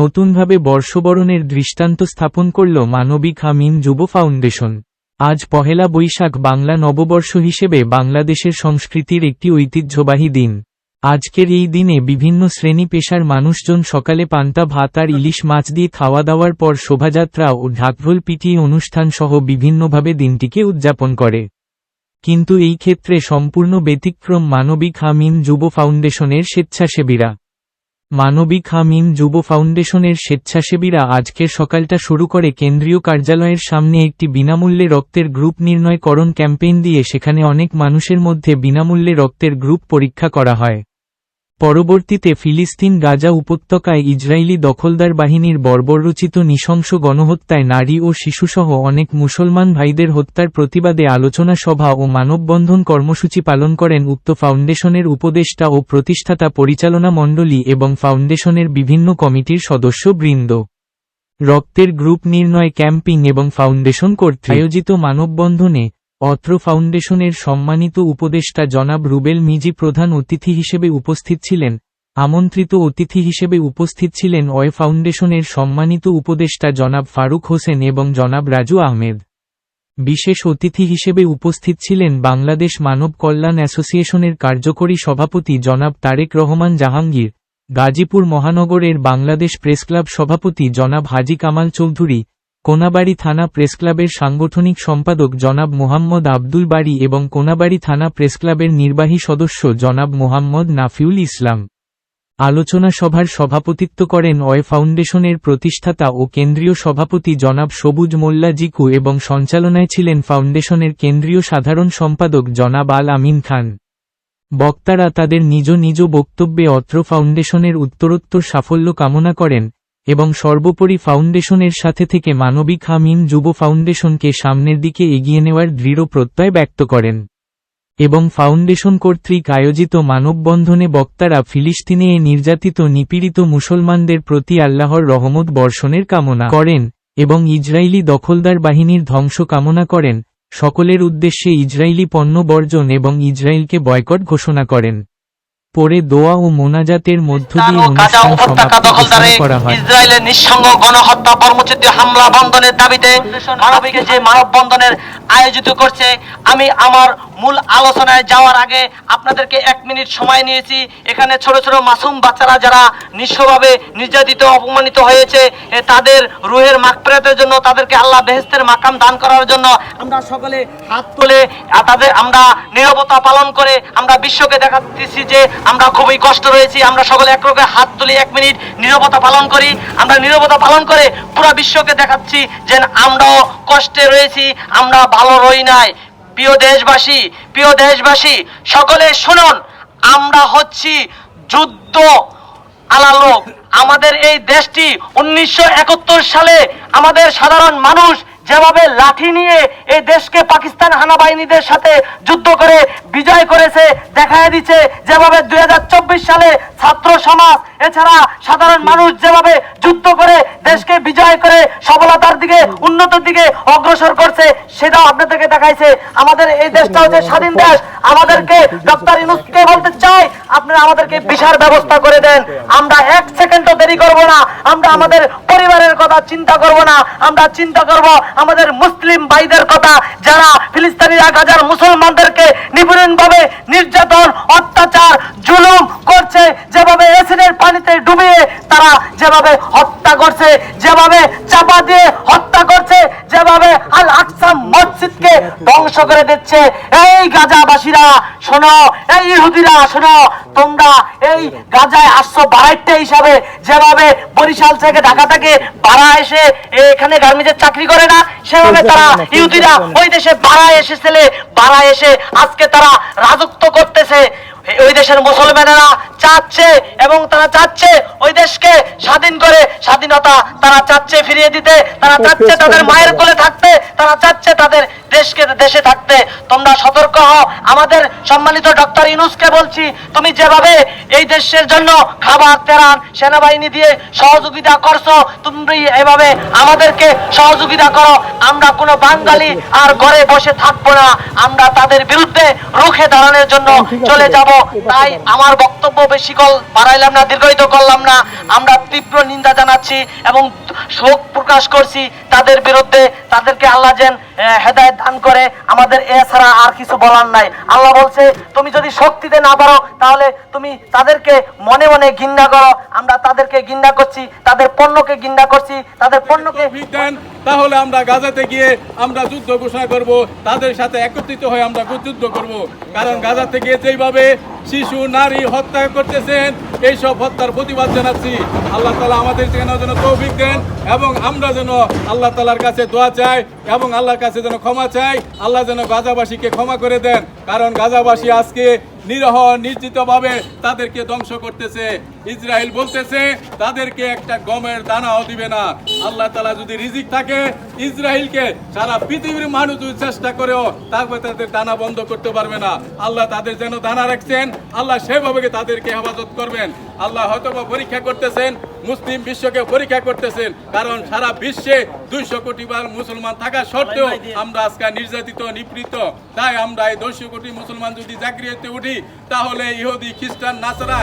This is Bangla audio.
নতুনভাবে বর্ষবরণের দৃষ্টান্ত স্থাপন করল মানবিক হামিম যুব ফাউন্ডেশন। আজ পহেলা বৈশাখ বাংলা নববর্ষ হিসেবে বাংলাদেশের সংস্কৃতির একটি ঐতিহ্যবাহী দিন। আজকের এই দিনে বিভিন্ন শ্রেণি পেশার মানুষজন সকালে পান্তা ভাত আর ইলিশ মাছ দিয়ে খাওয়া দাওয়ার পর শোভাযাত্রা ও ঢাকঢোল পিটিয়ে অনুষ্ঠান সহ বিভিন্নভাবে দিনটিকে উদযাপন করে। কিন্তু এই ক্ষেত্রে সম্পূর্ণ ব্যতিক্রম মানবিক হামিম যুব ফাউন্ডেশনের স্বেচ্ছাসেবীরা। মানবিক হামিম যুব ফাউন্ডেশনের স্বেচ্ছাসেবীরা আজকের সকালটা শুরু করে কেন্দ্রীয় কার্যালয়ের সামনে একটি বিনামূল্যে রক্তের গ্রুপ নির্ণয়করণ ক্যাম্পেইন দিয়ে সেখানে অনেক মানুষের মধ্যে বিনামূল্যে রক্তের গ্রুপ পরীক্ষা করা হয়। পরবর্তীতে ফিলিস্তিন গাজা উপত্যকায় ইসরায়েলি দখলদার বাহিনীর বর্বররচিত নৃশংস গণহত্যায় নারী ও শিশুসহ অনেক মুসলমান ভাইদের হত্যার প্রতিবাদে আলোচনা সভা ও মানববন্ধন কর্মসূচি পালন করেন উক্ত ফাউন্ডেশনের উপদেষ্টা ও প্রতিষ্ঠাতা পরিচালনা মণ্ডলী এবং ফাউন্ডেশনের বিভিন্ন কমিটির সদস্য বৃন্দ রক্তের গ্রুপ নির্ণয় ক্যাম্পিং এবং ফাউন্ডেশন কর্তৃক আয়োজিত মানববন্ধনে অত্র ফাউন্ডেশনের সম্মানিত উপদেষ্টা জনাব রুবেল মিজি প্রধান অতিথি হিসেবে উপস্থিত ছিলেন। আমন্ত্রিত অতিথি হিসেবে উপস্থিত ছিলেন অয় ফাউন্ডেশনের সম্মানিত উপদেষ্টা জনাব ফারুক হোসেন এবং জনাব রাজু আহমেদ। বিশেষ অতিথি হিসেবে উপস্থিত ছিলেন বাংলাদেশ মানব কল্যাণ অ্যাসোসিয়েশনের কার্যকরী সভাপতি জনাব তারেক রহমান জাহাঙ্গীর, গাজীপুর মহানগরের বাংলাদেশ প্রেসক্লাব সভাপতি জনাব হাজি কামাল চৌধুরী কোনাবাড়ি থানা প্রেসক্লাবের সাংগঠনিক সম্পাদক জনাব মোহাম্মদ আব্দুল বাড়ি এবং কোনাবাড়ি থানা প্রেসক্লাবের নির্বাহী সদস্য জনাব মোহাম্মদ নাফিউল ইসলাম। আলোচনা সভার সভাপতিত্ব করেন অয় ফাউন্ডেশনের প্রতিষ্ঠাতা ও কেন্দ্রীয় সভাপতি জনাব সবুজ মোল্লা জিকু এবং সঞ্চালনায় ছিলেন ফাউন্ডেশনের কেন্দ্রীয় সাধারণ সম্পাদক জনাব আল আমিন খান। বক্তারা তাদের নিজ নিজ বক্তব্যে অত্র ফাউন্ডেশনের উত্তরোত্তর সাফল্য কামনা করেন এবং সর্বোপরি ফাউন্ডেশনের সাথে থেকে মানবিক হামিম যুব ফাউন্ডেশনকে সামনের দিকে এগিয়ে নেওয়ার দৃঢ় প্রত্যয় ব্যক্ত করেন। এবং ফাউন্ডেশন কর্তৃক আয়োজিত মানববন্ধনে বক্তারা ফিলিস্তিনে এ নির্যাতিত নিপীড়িত মুসলমানদের প্রতি আল্লাহর রহমত বর্ষণের কামনা করেন এবং ইসরায়েলি দখলদার বাহিনীর ধ্বংস কামনা করেন। সকলের উদ্দেশ্যে ইসরায়েলি পণ্য বর্জন এবং ইসরায়েলকে বয়কট ঘোষণা করেন। পরে দোয়া ও মোনাজাতের মধ্য দিয়ে অনুষ্ঠান সমাপ্তি করা হয়। ইসরায়েলের নিঃসঙ্গ গণহত্যা কর্মসূচি হামলা বন্ধনের দাবিতে মানবিকে যে মানববন্ধনের আয়োজিত করছে আমি আমার মূল আলোচনায় যাওয়ার আগে আপনাদেরকে এক মিনিট সময় নিয়েছি। এখানে ছোট ছোট মাসুম বাচ্চারা যারা নিঃস্বভাবে নির্যাতিত অপমানিত হয়েছে তাদের রুহের মাগফিরাতের জন্য তাদেরকে আল্লাহ বেহেস্তের মাকাম দান করার জন্য আমরা সকলে হাত তুলে তাদের আমরা নিরবতা পালন করে আমরা বিশ্বকে দেখাচ্ছি যে আমরা খুবই কষ্ট রয়েছি আমরা সকলে এক রকম হাত তুলি, এক মিনিট নিরবতা পালন করি। আমরা নিরবতা পালন করে পুরো বিশ্বকে দেখাচ্ছি যে আমরাও কষ্টে রয়েছি, আমরা ভালো রই নাই। প্রিয় দেশবাসী প্রিয় দেশবাসী, সকলে শুনুন, আমরা হচ্ছি যুদ্ধ আলালোক আমাদের এই দেশটি উনিশশো একাত্তর সালে আমাদের সাধারণ মানুষ যেভাবে লাঠি নিয়ে এই দেশকে পাকিস্তান হানা বাহিনীদের সাথে যুদ্ধ করে বিজয় করেছে দেখা দিচ্ছে যেভাবে দুই সালে ছাত্র সমাজ, এছাড়া সাধারণ মানুষ যেভাবে যুদ্ধ করে দেশকে বিজয় করে সফলতার দিকে, উন্নতির দিকে অগ্রসর করছে, সেটাও আপনাদেরকে দেখাইছে। আমাদের এই দেশটা হচ্ছে স্বাধীন দেশ। আমাদেরকে ডক্টর ইনুসকে বলতে চাই, আপনারা আমাদেরকে বিশাল ব্যবস্থা করে দেন। আমরা এক দেরি করব না। আমরা আমাদের পরিবারের কথা চিন্তা করব না। আমরা চিন্তা করব আমাদের মুসলিম ভাইদের কথা। যারা ফিলিস্তিনিরা গাজার মুসলমানদেরকে নিপুণ ভাবে নির্যাতন, অত্যাচার, জুলুম করছে, যেভাবে এসিনের পানিতে ডুবিয়ে তারা যেভাবে হত্যা করছে, যেভাবে চাপা দিয়ে হত্যা করছে, যেভাবে আল আকসা মসজিদকে ধ্বংস করে দিচ্ছে। এই গাজাবাসীরা শোনো এই ইহুদিরা শোনো তোমরা এই গাজায় আসছো বাড়াইতে হিসাবে। যেভাবে বরিশাল থেকে ঢাকা থেকে ভাড়া এসে এখানে গার্মেন্টের চাকরি করে না সেভাবে তারা ইহুদিরা ওই দেশে ভাড়া এসেছিলে ভাড়া এসে আজকে তারা রাজত্ব করতেছে। ওই দেশের মুসলমানেরা চাচ্ছে এবং তারা চাচ্ছে ওই দেশকে স্বাধীন করে স্বাধীনতা তারা চাচ্ছে ফিরিয়ে দিতে তারা চাচ্ছে তাদের মায়ের কোলে থাকতে তারা চাচ্ছে তাদের দেশকে দেশে থাকতে। তোমরা সতর্ক হও আমাদের সম্মানিত ডক্টর ইনুসকে বলছি তুমি যেভাবে এই দেশের জন্য খাবার তেরান সেনাবাহিনী দিয়ে সহযোগিতা করছ তুমি এভাবে আমাদেরকে সহযোগিতা করো। আমরা কোনো বাঙালি আর ঘরে বসে থাকব না। আমরা তাদের বিরুদ্ধে রুখে দাঁড়ানোর জন্য চলে যাব। তাই আমার বক্তব্য বেশি কল বাড়াইলাম না দীর্ঘায়িত করলাম না। আমরা তীব্র নিন্দা জানাচ্ছি এবং শোক প্রকাশ করছি তাদের বিরুদ্ধে। তাদেরকে আল্লাহ যেন হেদায়ত দান করে। আমাদের এছাড়া আর কিছু বলার নাই। আল্লাহ বলছে, তুমি যদি শক্তিতে না পারো, তাহলে তুমি তাদেরকে মনে মনে ঘৃণা করো। আমরা তাদেরকে ঘৃণা করছি, তাদের পণ্যকে ঘৃণা করছি, তাদের পণ্যকে তাহলে আমরা গাজাতে গিয়ে আমরা যুদ্ধ ঘোষণা করব। তাদের সাথে একত্রিত হয়ে আমরা যুদ্ধ করব। কারণ গাজাতে গিয়ে যেইভাবে শিশু, নারী হত্যা করতেছেন। এই সব হত্যার প্রতিবাদ জানাচ্ছি। আল্লাহ তালা আমাদের যেন যেন তৌফিক দেন এবং আমরা যেন আল্লাহ তালার কাছে দোয়া চাই এবং আল্লাহর কাছে যেন ক্ষমা চাই। আল্লাহ যেন গাজাবাসীকে ক্ষমা করে দেন। কারণ গাজাবাসী আজকে নিরহ, নির্জিতভাবে তাদেরকে ধ্বংস করতেছে। ইসরায়েল বলতেছে, তাদেরকে একটা গমের দানাও দিবে না। আল্লাহ তালা যদি রিজিক থাকে, ইসরায়েলকে সারা পৃথিবীর মানুষ চেষ্টা করেও, তারপরে তাদের দানা বন্ধ করতে পারবে না। আল্লাহ তাদের যেন দানা রাখছেন, আল্লাহ সেভাবে তাদেরকে হেফাজত করবেন। আল্লাহ হয়তো পরীক্ষা করতেছেন, মুসলিম বিশ্বকে পরীক্ষা করতেছেন, কারণ সারা বিশ্বে দুইশো কোটি বার মুসলমান থাকা সত্ত্বেও আমরা আজকে নির্যাতিত, নিপীড়িত। তাই আমরা এই দুইশো কোটি মুসলমান যদি জাগরিয়ে উঠি, তাহলে ইহুদি, খ্রিস্টান নাচারা